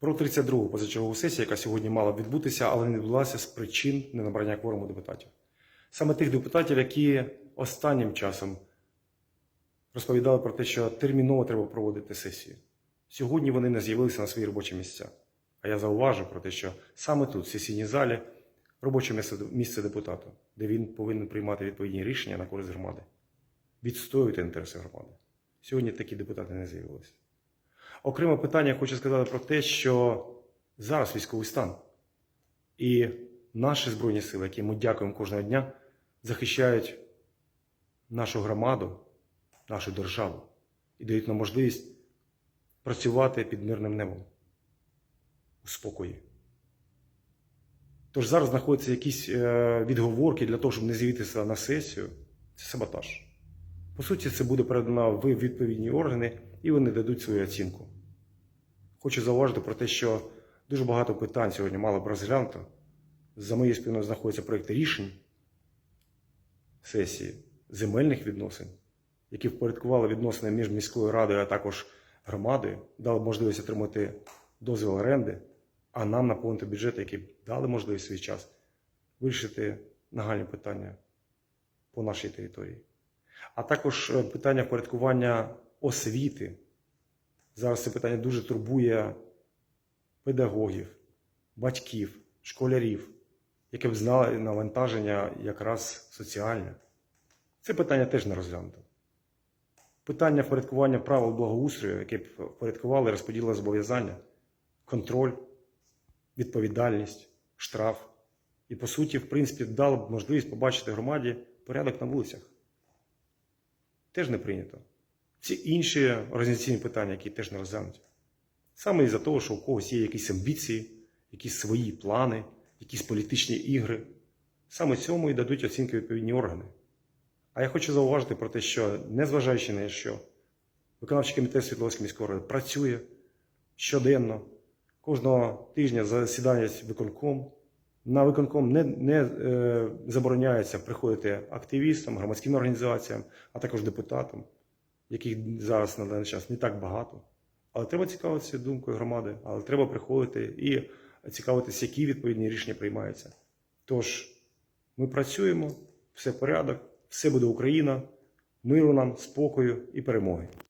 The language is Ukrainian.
Про 32-гу позачергову сесію, яка сьогодні мала відбутися, але не відбулася з причин ненабрання кворуму депутатів. Саме тих депутатів, які останнім часом розповідали про те, що терміново треба проводити сесію. Сьогодні вони не з'явилися на свої робочі місця. А я зауважу про те, що саме тут, в сесійній залі, робоче місце, місце депутата, де він повинен приймати відповідні рішення на користь громади, відстоювати інтереси громади. Сьогодні такі депутати не з'явилися. Окреме питання хочу сказати про те, що зараз військовий стан. І наші Збройні сили, які ми дякуємо кожного дня, захищають нашу громаду, нашу державу і дають нам можливість працювати під мирним небом у спокої. Тож зараз знаходяться якісь е, відговорки для того, щоб не з'явитися на сесію. Це саботаж. По суті, це буде передано в відповідні органи, і вони дадуть свою оцінку. Хочу зауважити про те, що дуже багато питань сьогодні мало б розглянуто. За моєю спиною знаходяться проекти рішень сесії земельних відносин, які впорядкували відносини між міською радою, а також громадою, дали можливість отримати дозвіл оренди, а нам наповнити бюджет, які дали можливість свій час вирішити нагальні питання по нашій території. А також е, питання впорядкування освіти. Зараз це питання дуже турбує педагогів, батьків, школярів, які б знали навантаження якраз соціальне. Це питання теж не розглянуто. Питання впорядкування правил благоустрою, яке б впорядкували розподіли зобов'язання, контроль, відповідальність, штраф. І, по суті, в принципі, дало б можливість побачити громаді порядок на вулицях. Теж не прийнято. Всі інші організаційні питання, які теж не розглянуті. Саме із-за того, що у когось є якісь амбіції, якісь свої плани, якісь політичні ігри. Саме цьому і дадуть оцінки відповідні органи. А я хочу зауважити про те, що незважаючи на що, виконавчий комітет Світловської міської ради працює щоденно, кожного тижня засідає виконком. На виконком не, не е, забороняється приходити активістам, громадським організаціям, а також депутатам, яких зараз на даний час не так багато. Але треба цікавитися думкою громади, але треба приходити і цікавитися, які відповідні рішення приймаються. Тож ми працюємо, все порядок, все буде Україна, миру нам, спокою і перемоги.